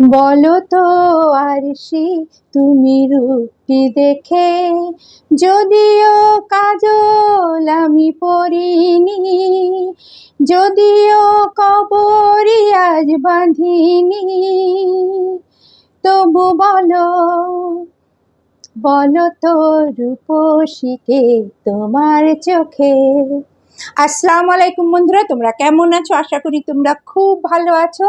বলো তো আরশি তুমি রূপটি দেখে। যদিও কাজল আমি পরিনি যদিও কবরি আজ বাঁধিনি। তবু বলো বলো তো রূপসীকে তোমার চোখে? আসসালামু আলাইকুম বন্ধুরা, তোমরা কেমন আছো? আশা করি তোমরা খুব ভালো আছো।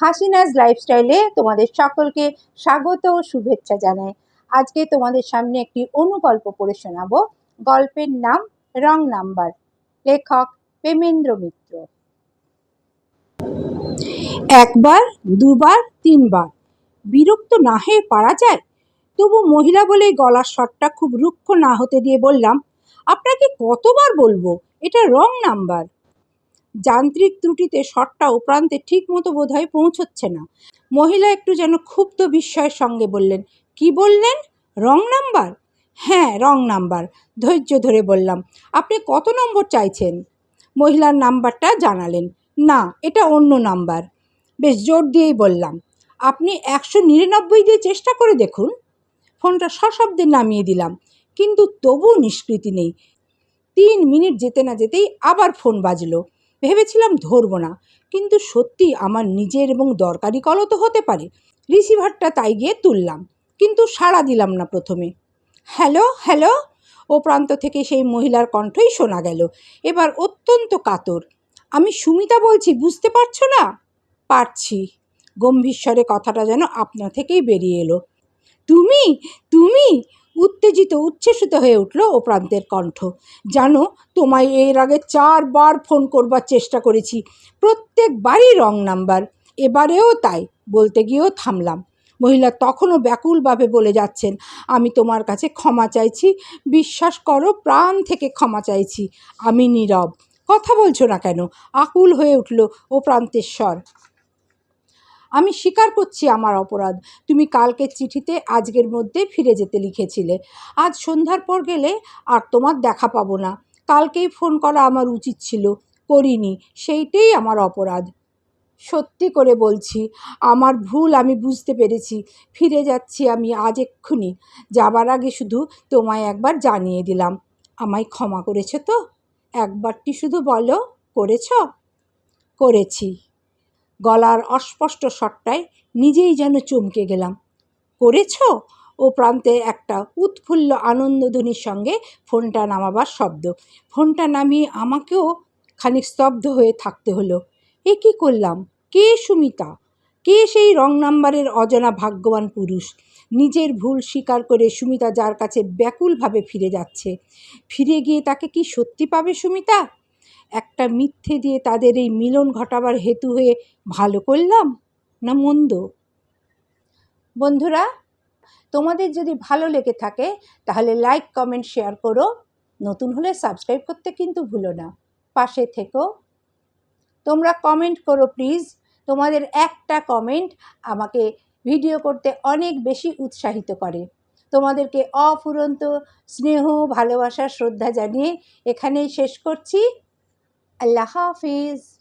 হাসিনাজ লাইফস্টাইলে তোমাদের সকলকে স্বাগত ও শুভেচ্ছা জানাই। আজকে তোমাদের সামনে একটি অনুগল্প পড়ে শোনাবো। গল্পের নাম রং নাম্বার। লেখক প্রেমেন্দ্র মিত্র। একবার, দুবার, তিনবার। বিরক্ত না হয়ে পারা যায়? তবু মহিলা বলে গলার স্বরটা খুব রুক্ষ না হতে দিয়ে বললাম, আপনাকে কতবার বলব? এটা রং নাম্বার যান্ত্রিক ত্রুটিতে শটটা ও প্রান্তে ঠিক মতো বোধহয় পৌঁছচ্ছে না। মহিলা একটু যেন ক্ষুব্ধ বিস্ময়ের সঙ্গে বললেন, কি বললেন? রং নাম্বার হ্যাঁ রং নাম্বার ধৈর্য ধরে বললাম। আপনি কত নম্বর চাইছেন? মহিলার নাম্বারটা জানালেন, না, এটা অন্য নাম্বার। বেশ, জোর দিয়েই বললাম। আপনি একশো নিরানব্বই দিয়ে চেষ্টা করে দেখুন। ফোনটা সশব্দে নামিয়ে দিলাম, কিন্তু তবুও নিষ্কৃতি নেই। তিন মিনিট যেতে না যেতেই আবার ফোন বাজলো। ভেবেছিলাম ধরবো না, কিন্তু সত্যি আমার নিজের এবং দরকারি কলও তো হতে পারে। রিসিভারটা তাই গিয়ে তুললাম, কিন্তু সাড়া দিলাম না প্রথমে। Hello hello? ও প্রান্ত থেকে সেই মহিলার কণ্ঠই শোনা গেল। এবার অত্যন্ত কাতর, আমি সুমিতা বলছি, বুঝতে পারছ না? পারছি। গম্ভীর স্বরে কথাটা যেন আপনা থেকেই বেরিয়ে এলো। তুমি তুমি? উত্তেজিত, উচ্ছ্বসিত হয়ে উঠল ও প্রান্তের কণ্ঠ। জানো, তোমায় এর আগে চারবার ফোন করবার চেষ্টা করেছি। প্রত্যেকবারই রং নাম্বার। এবারেও তাই, বলতে গিয়েও থামলাম। মহিলা তখনও ব্যাকুলভাবে বলে যাচ্ছেন, আমি তোমার কাছে ক্ষমা চাইছি। বিশ্বাস করো, প্রাণ থেকে ক্ষমা চাইছি। আমি নীরব। কথা বলছো না কেন? আকুল হয়ে উঠল ও প্রান্তের স্বর আমি স্বীকার করছি আমার অপরাধ। তুমি কালকের চিঠিতে আজকের মধ্যে ফিরে যেতে লিখেছিলে। আজ সন্ধ্যার পর গেলে আর তোমার দেখা পাবো না। কালকেই ফোন করা আমার উচিত ছিল। করিনি, সেইটাই আমার অপরাধ। সত্যি করে বলছি, আমার ভুল আমি বুঝতে পেরেছি। ফিরে যাচ্ছি আমি আজ এক্ষুনি। যাবার আগে শুধু তোমায় একবার জানিয়ে দিলাম। আমায় ক্ষমা করেছ তো? একবারটি শুধু বলো, করেছ? করেছি। গলার অস্পষ্ট স্বরটায় নিজেই যেন চমকে গেলাম। করেছ? ও প্রান্তে একটা উৎফুল্ল আনন্দধ্বনির সঙ্গে ফোনটা নামাবার শব্দ। ফোনটা নামিয়ে আমাকেও খানিক স্তব্ধ হয়ে থাকতে হলো। এ কী করলাম? কে সুমিতা? কে সেই রং নাম্বারের অজানা ভাগ্যবান পুরুষ? নিজের ভুল স্বীকার করে সুমিতা যার কাছে ব্যাকুলভাবে ফিরে যাচ্ছে। ফিরে গিয়ে তাকে কি সত্যি পাবে সুমিতা? একটা মিথ্যে দিয়ে তাদের এই মিলন ঘটাবার হেতু হয়ে ভালো করলাম না মন্দ? বন্ধুরা, তোমাদের যদি ভালো লেগে থাকে, তাহলে লাইক কমেন্ট শেয়ার করো। নতুন হলে সাবস্ক্রাইব করতে কিন্তু ভুলো না। পাশে থেকো। তোমরা কমেন্ট করো প্লিজ তোমাদের একটা কমেন্ট আমাকে ভিডিও করতে অনেক বেশি উৎসাহিত করে। তোমাদেরকে অফুরন্ত স্নেহ, ভালোবাসা, শ্রদ্ধা জানিয়ে এখানেই শেষ করছি। الله حافظ